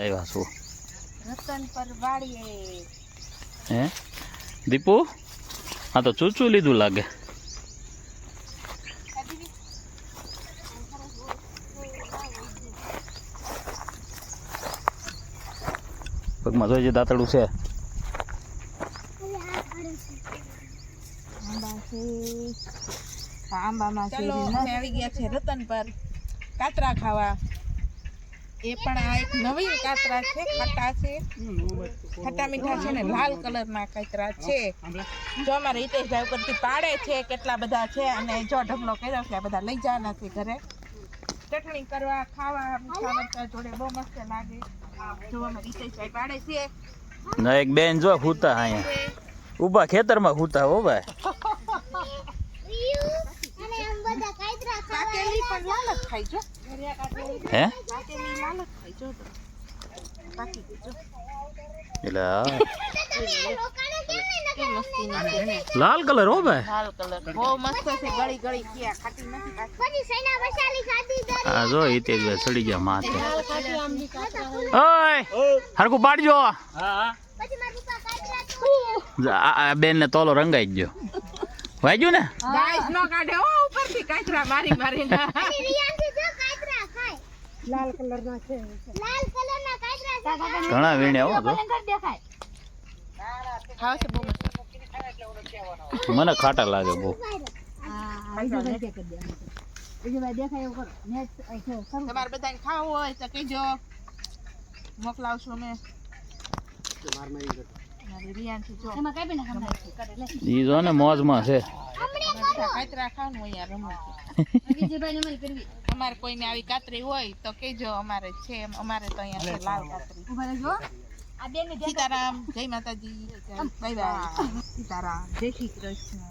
આવ્યા છું. રતન પર વાળીએ. હે? દીપુ આ તો ચૂચું લીધું લાગે. પગમાં જોઈ છે દાંતડું છે. આંબામાં આવી ગયા છે રતન પર. કાતરા ખાવા. એ પણ આ એક નવીન કાતરા છે ખાટા છે. ખાટા મીઠા છે ને લાલ કલરના કાતરા છે. જો અમારે હિતેશભાઈ ઉપરથી પાડે છે કેટલા બધા છે અને જો ઢગલો કર્યો છે બધા લઈ જવાના છે ઘરે. ચટણી કરવા ખાવા મીઠા મરચા જોડે બહુ મસ્ત લાગે. જો અમે હિતેશભાઈ પાડે છે. ના એક બેન જો હૂતા અહીંયા. ઊભા ખેતરમાં હૂતા હો ભાઈ. કાકેલી પણ લાલ જ ખાઈ જો. હે? કાકેલી લાલ જ ખાઈ જો પાકી જો મસ્તીની લાલ કલર હો ભાઈ. લાલ કલર. બહુ મસ્ત છે ગળી ગળી ક્યાં ખાટી નથી કાચી હા જો હિતેશભાઈ ચડી ગયા માથે. ઓય હરકું પાડજો. બેન ને તોલો રંગાઈ જ ગયો વાગ્યું ને? ગાઈસ નો કાઢે. ઓ ઉપરથી કાચરા મારી મારીને લાલ કલર ના છે. ઘણા વીણે આવો તો ખાવ છે બહુ મસ્ત. મને ખાટા લાગે બહુ. તમારે બધાને ખાવું હોય તો કહેજો. મોકલાવશું અમે. મારી જો ઈ જો ને મોજમાં છે. અમારે કોઈને આવી કાતરી હોય તો કેજો અમારે છે અમારે તો અહીંયા લાલ કાતરી. સીતારામ, જય માતાજી. Bye bye. સીતારામ. જય શ્રી કૃષ્ણ.